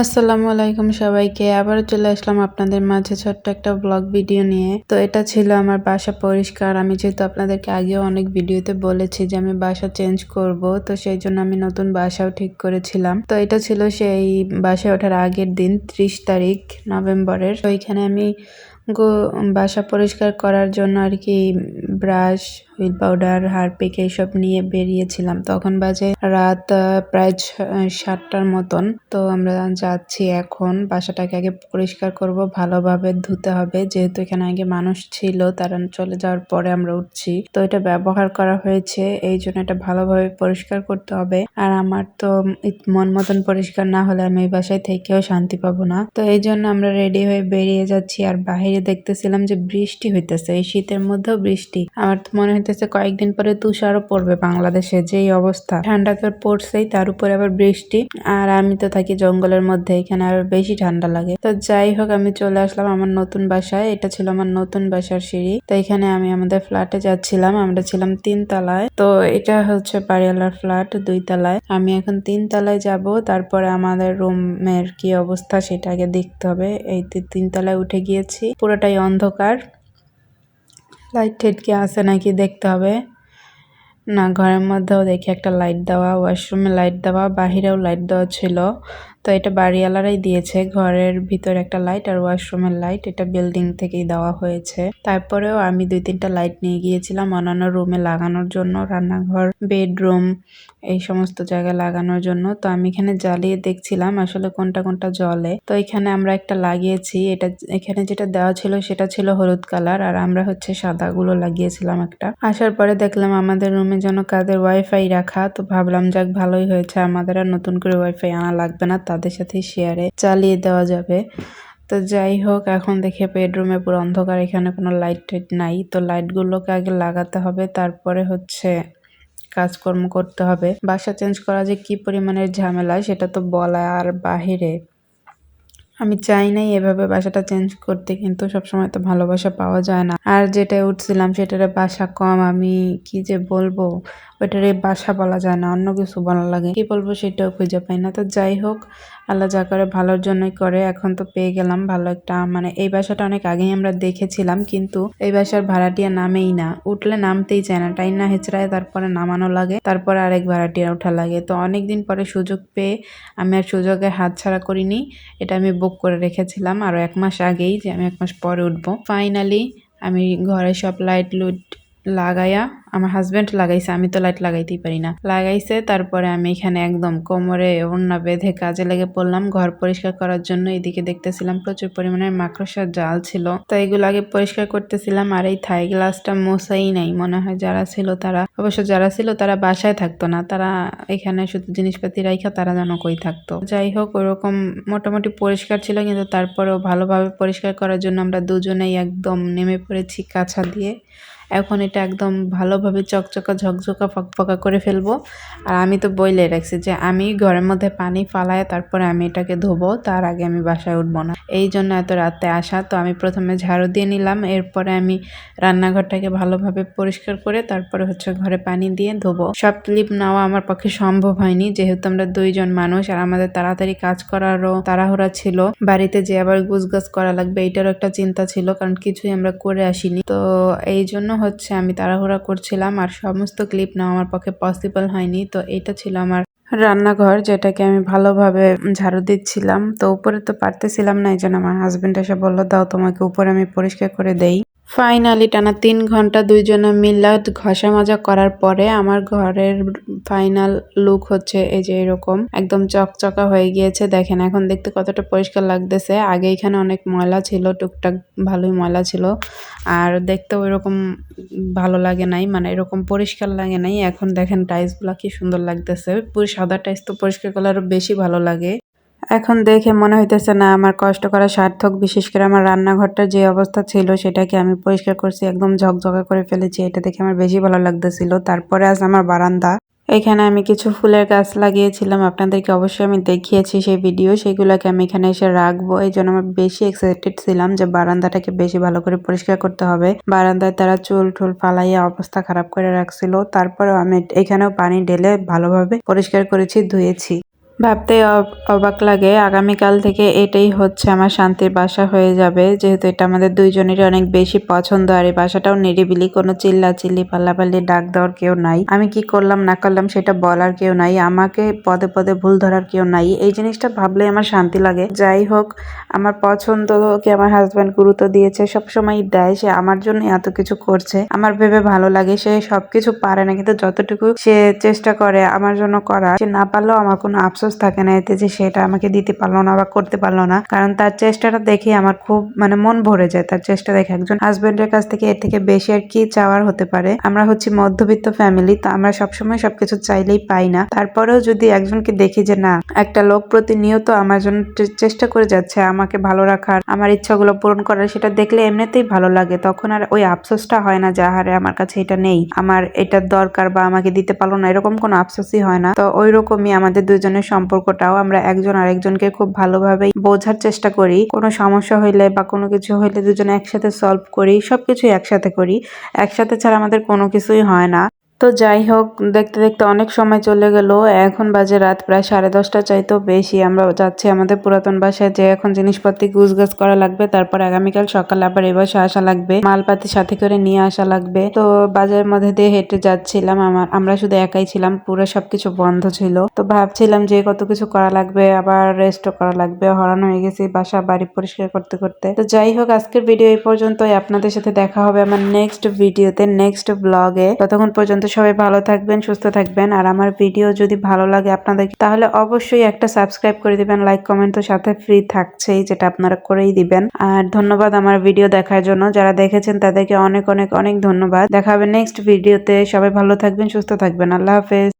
আসসালামু আলাইকুম সবাইকে। আবার চলে আসলাম আপনাদের মাঝে ছোট্ট একটা ব্লগ ভিডিও নিয়ে। তো এটা ছিল আমার বাসা পরিষ্কার। আমি যেহেতু আপনাদেরকে আগেও অনেক ভিডিওতে বলেছি যে আমি বাসা চেঞ্জ করব, তো সেই জন্য আমি নতুন বাসাও ঠিক করেছিলাম। তো এটা ছিল সেই বাসায় ওঠার আগের দিন, ত্রিশ তারিখ, নভেম্বরের। তো এখানে আমি বাসা পরিষ্কার করার জন্য আর কি ব্রাশ হুইল পাউডার হারপিক এইসব নিয়ে বেরিয়েছিলাম। তখন বাজে রাত প্রায় সাতটার মতন। তো আমরা যাচ্ছি এখন। বাসাটাকে আগে পরিষ্কার করব, ভালোভাবে ধুতে হবে। যেহেতু এখানে আগে মানুষ ছিল, তারা চলে যাওয়ার পরে আমরা উঠছি। তো এটা ব্যবহার করা হয়েছে। এই জন্য এটা ভালোভাবে পরিষ্কার করতে হবে। আর আমার তো মন মতন পরিষ্কার না হলে আমি এই বাসায় থেকেও শান্তি পাবো না। তো এই জন্য আমরা রেডি হয়ে বেরিয়ে যাচ্ছি। আর বাহিরে দেখতেছিলাম যে বৃষ্টি হইতেছে। এই শীতের মধ্যেও বৃষ্টি। আমার তো মনে হইতেছে কয়েকদিন পরে তুষারও পড়বে বাংলাদেশে যেই অবস্থা। ঠান্ডা তো পড়ছেই, তার উপরে আবার বৃষ্টি। আর আমি তো থাকি জঙ্গলের মধ্যে, এখানে আরও বেশি ঠান্ডা লাগে। তো যাই হোক, আমি চলে আসলাম আমার নতুন বাসায়। এটা ছিল আমার নতুন বাসার সিঁড়ি। তো এখানে আমি আমাদের ফ্ল্যাটে যাচ্ছিলাম, আমরা ছিলাম তিন তলায়। তো এটা হচ্ছে বাড়িওয়ালার ফ্ল্যাট, দুই তলায়। আমি এখন তিন তলায় যাব, তারপরে আমাদের রুমের কি অবস্থা সেটা আগে দেখতে হবে। এই তিন তলায় উঠে গিয়েছি। পুরোটাই অন্ধকার। লাইট ঠেট কি আছে নাকি দেখতে হবে? না, ঘরের মধ্যেও দেখি একটা লাইট দেওয়া ওয়াশরুমে লাইট দেওয়া, বাহিরেও লাইট দেওয়া ছিল। তো এটা বাড়িওয়ালারাই দিয়েছে। ঘরের ভিতরে একটা লাইট আর ওয়াশরুমের লাইট এটা বিল্ডিং থেকেই দেওয়া হয়েছে। তারপরেও আমি দুই তিনটা লাইট নিয়ে গিয়েছিলাম অন্যান্য রুমে লাগানোর জন্য, রান্নাঘর বেডরুম এই সমস্ত জায়গায় লাগানোর জন্য। তো আমি এখানে জ্বালিয়ে দেখছিলাম আসলে কোনটা কোনটা জলে তো এখানে আমরা একটা লাগিয়েছি, এটা এখানে যেটা দেওয়া ছিল সেটা ছিল হলুদ কালার আর আমরা হচ্ছে সাদা গুলো লাগিয়েছিলাম একটা। আসার পরে দেখলাম আমাদের রুমে যেন কাদের ওয়াইফাই রাখা, তো ভাবলাম যাক ভালোই হয়েছে, আমাদের আর নতুন করে ওয়াইফাই আনা লাগবে না তাদের সাথে শেয়ারে চালিয়ে দেওয়া যাবে। তো যাই হোক, এখন দেখে বেডরুমে পুরো অন্ধকার, এখানে কোনো লাইট টাইট নাই। তো লাইটগুলোকে আগে লাগাতে হবে, তারপরে হচ্ছে কাজকর্ম করতে হবে। বাসা চেঞ্জ করা যে কি পরিমাণের ঝামেলা, সেটা তো বলা আর বাহিরে। আমি চাই নাই এভাবে বাসাটা চেঞ্জ করতে, কিন্তু সবসময় তো ভালোবাসা পাওয়া যায় না। আর যেটা উঠছিলাম সেটার বাসা কম, আমি কি যে বলব? ওইটারে বাসা বলা যায় না, অন্য কিছু বলা লাগে। কি বলব সেটাও খুঁজে পাই না। তো যাই হোক, আল্লাহ যা করে ভালোর জন্যই করে, এখন তো পেয়ে গেলাম ভালো একটা মানে এই বাসাটা অনেক আগেই আমরা দেখেছিলাম, কিন্তু এই বাসার ভাড়াটিয়া নামেই না। উঠলে নামতেই চায় না, টাইম না হেঁচড়ায় তারপরে নামানো লাগে, তারপরে আরেক ভাড়াটিয়া ওঠা লাগে। তো অনেক দিন পরে সুযোগ পেয়ে আমি আর সুযোগে হাত ছাড়া করিনি, এটা আমি বুক করে রেখেছিলাম আরও এক মাস আগেই যে আমি এক মাস পরে উঠবো। ফাইনালি আমি ঘরে সব লাইট লুট লাগাইয়া আমার হাজব্যান্ড লাগাইছে, আমি তো লাইট লাগাইতেই পারি না। লাগাইছে, তারপরে আমি এখানে একদম কোমরে ওড়না বেঁধে কাজে লেগে পড়লাম, ঘর পরিষ্কার করার জন্য এদিকে দেখতেছিলাম প্রচুর পরিমাণে মাকড়সার জাল ছিল। তো এগুলো আগে পরিষ্কার করতেছিলাম, আর এই থাই গ্লাসটা মশাই নাই, মনে হয় যারা ছিল তারা, অবশ্য যারা ছিল তারা বাসায় থাকতো না, তারা এখানে শুধু জিনিসপাতি রাইখা তারা যেন কই থাকতো। যাই হোক, ওরকম মোটামুটি পরিষ্কার ছিল, কিন্তু তারপরেও ভালোভাবে পরিষ্কার করার জন্য আমরা দুজনেই একদম নেমে পড়েছি কাছা দিয়ে। এখন এটা একদম ভালোভাবে চকচকা, ঝকঝকা, ফকফকা করে ফেলব। আর আমি তো বইলে রাখছি যে আমি ঘরের মধ্যে পানি ফালায় তারপরে আমি এটাকে ধোবো, তার আগে আমি বাসায় উঠবো না। এই জন্য এত রাতে আসা, তো আমি প্রথমে ঝাড়ু দিয়ে নিলাম, এরপরে আমি রান্নাঘরটাকে ভালোভাবে পরিষ্কার করে তারপরে হচ্ছে ঘরে পানি দিয়ে ধোবো। সব ক্লিপ নেওয়া আমার পক্ষে সম্ভব হয়নি, যেহেতু আমরা দুইজন মানুষ আর আমাদের তাড়াতাড়ি কাজ করারও তাড়াহুড়া ছিল। বাড়িতে যে আবার গুছগাছ করা লাগবে, এটারও একটা চিন্তা ছিল, কারণ কিছুই আমরা করে আসিনি। তো এই জন্য হচ্ছে আমি তাড়াহুড়া করছিলাম আর সমস্ত ক্লিপ নেওয়া আমার পক্ষে পসিবল হয়নি। তো এটা ছিল আমার রান্নাঘর যেটাকে আমি ভালোভাবে ঝাড়ু দিচ্ছিলাম। তো উপরে তো পারতেছিলাম না এই জন্য আমার হাজব্যান্ড এসে বলল, দাও তোমাকে উপরে আমি পরিষ্কার করে দেই। ফাইনালি টানা তিন ঘণ্টা দুইজনে মিল্লা ঘষা মাজা করার পরে আমার ঘরের ফাইনাল লুক হচ্ছে এই যে এরকম। একদম চকচকা হয়ে গিয়েছে। দেখেন, এখন দেখতে কতটা পরিষ্কার লাগতেছে। আগে এখানে অনেক ময়লা ছিল, টুকটাক ভালোই ময়লা ছিল। আর দেখতে ওইরকম ভালো লাগে নাই মানে এরকম পরিষ্কার লাগে নাই। এখন দেখেন টাইলসগুলো কি সুন্দর লাগতেছে। পুরো সাদা টাইলস তো পরিষ্কার করলে আরও বেশি ভালো লাগে। এখন দেখে মনে হইতেছে, না, আমার কষ্ট করা সার্থক, বিশেষ করে আমার রান্নাঘরটা যে অবস্থা ছিল, সেটাকে আমি পরিষ্কার করছি, একদম ঝকঝকা করে ফেলেছি। এটা দেখে আমার বেশি ভালো লাগতেছিল। তারপরে আজ আমার বারান্দা। এখানে আমি কিছু ফুলের গাছ লাগিয়েছিলাম। আপনাদেরকে অবশ্যই আমি দেখিয়েছি সেই ভিডিও সেগুলোকে আমি এখানে এসে রাখব। এই জন্য আমার বেশি এক্সাইটেড ছিলাম যে বারান্দাটাকে বেশি ভালো করে পরিষ্কার করতে হবে। বারান্দায় তারা চুল টুল ফালাইয়া অবস্থা খারাপ করে রাখছিল। তারপরেও আমি এখানেও পানি ঢেলে ভালোভাবে পরিষ্কার করেছি, ধুয়েছি। ভাবতে অবাক লাগে। আগামীকাল থেকে এটাই হচ্ছে আমার শান্তির বাসা হয়ে যাবে। যেহেতু এটা আমাদের দুইজনেরই অনেক বেশি পছন্দ, আর এই বাসাটাও নিরিবিলি, কোনো চিল্লা চিল্লি পাল্লাপাল্লি, ডাক দেওয়ার কেউ নাই। আমি কি করলাম, না করলাম সেটা বলার কেউ নাই। আমাকে পদে পদে ভুল ধরার কেউ নাই। এই জিনিসটা ভাবলে আমার শান্তি লাগে। যাই হোক, আমার পছন্দ পছন্দকে আমার হাজব্যান্ড গুরুত্ব দিয়েছে সবসময় দেয়। সে আমার জন্য এত কিছু করছে। আমার ভেবে ভালো লাগে, সে সবকিছু পারে না। কিন্তু যতটুকু সে চেষ্টা করে আমার জন্য করা সে না পারলেও আমার কোনো আফসোস থাকে না এতে যে সেটা আমাকে দিতে পারল না বা করতে পারল না। কারণ তার চেষ্টাটা দেখে আমার খুব মানে মন ভরে যায়। তার চেষ্টা দেখে একজন হাজবেন্ডের কাছ থেকে এর থেকে বেশি আর কি চাওয়ার হতে পারে। আমরা হচ্ছে মধ্যবিত্ত ফ্যামিলি তো আমরা সবসময় সবকিছু চাইলেই পাই না। তারপরেও যদি একজনকে দেখি যে না, একটা লোক প্রতিনিয়ত আমার জন্য চেষ্টা করে যাচ্ছে আমাকে ভালো রাখার, আমার ইচ্ছাগুলো পূরণ করার, সেটা দেখলে এমনিতেই ভালো লাগে। তখন আর ওই আফসোসটা হয় না যে, আহারে, আমার কাছে এটা নেই। আমার এটার দরকার বা আমাকে দিতে পারল না। এরকম কোনো আফসোসই হয় না। তো ওই রকমই আমাদের দুজনের সম্পর্কটাও আমরা একজন আরেকজনকে খুব ভালোভাবে বোঝার চেষ্টা করি। কোনো সমস্যা হইলে বা কোনো কিছু হইলে দুজনে একসাথে সলভ করি সব কিছুই একসাথে করি। একসাথে ছাড়া আমাদের কোনো কিছুই হয় না। তো যাই হোক, দেখতে দেখতে অনেক সময় চলে গেল। এখন বাজে রাত প্রায় সাড়ে দশটা চাইতেও বেশি। আমরা যাচ্ছি আমাদের পুরাতন বাসায়, যে এখন জিনিসপাতি গুছগাছ করা লাগবে, তারপর আগামীকাল সকালে আবার এ বাসায় আসা লাগবে। মালপাতি সাথে করে নিয়ে আসা লাগবে। তো বাজারের মধ্যে দিয়ে হেঁটে যাচ্ছিলাম আমার। আমরা শুধু একাই ছিলাম, পুরো সবকিছু বন্ধ ছিল। তো ভাবছিলাম যে কত কিছু করা লাগবে, আবার রেস্টও করা লাগবে। হরান হয়ে গেছি বাসা, বাড়ি পরিষ্কার করতে করতে। তো যাই হোক, আজকের ভিডিও এই পর্যন্তই। আপনাদের সাথে দেখা হবে আমার নেক্সট ভিডিওতে নেক্সট ব্লগে ততক্ষণ পর্যন্ত সবাই ভালো থাকবেন, সুস্থ থাকবেন। আর আমার ভিডিও যদি ভালো লাগে আপনাদের, তাহলে অবশ্যই একটা সাবস্ক্রাইব করে দিবেন লাইক কমেন্ট তো সাথে ফ্রি থাকছেই, যেটা আপনারা করেই দিবেন। আর ধন্যবাদ আমার ভিডিও দেখার জন্য। যারা দেখেছেন, তাদেরকে অনেক অনেক অনেক ধন্যবাদ। দেখা হবে নেক্সট ভিডিওতে সবাই ভালো থাকবেন, সুস্থ থাকবেন। আল্লাহ হাফেজ।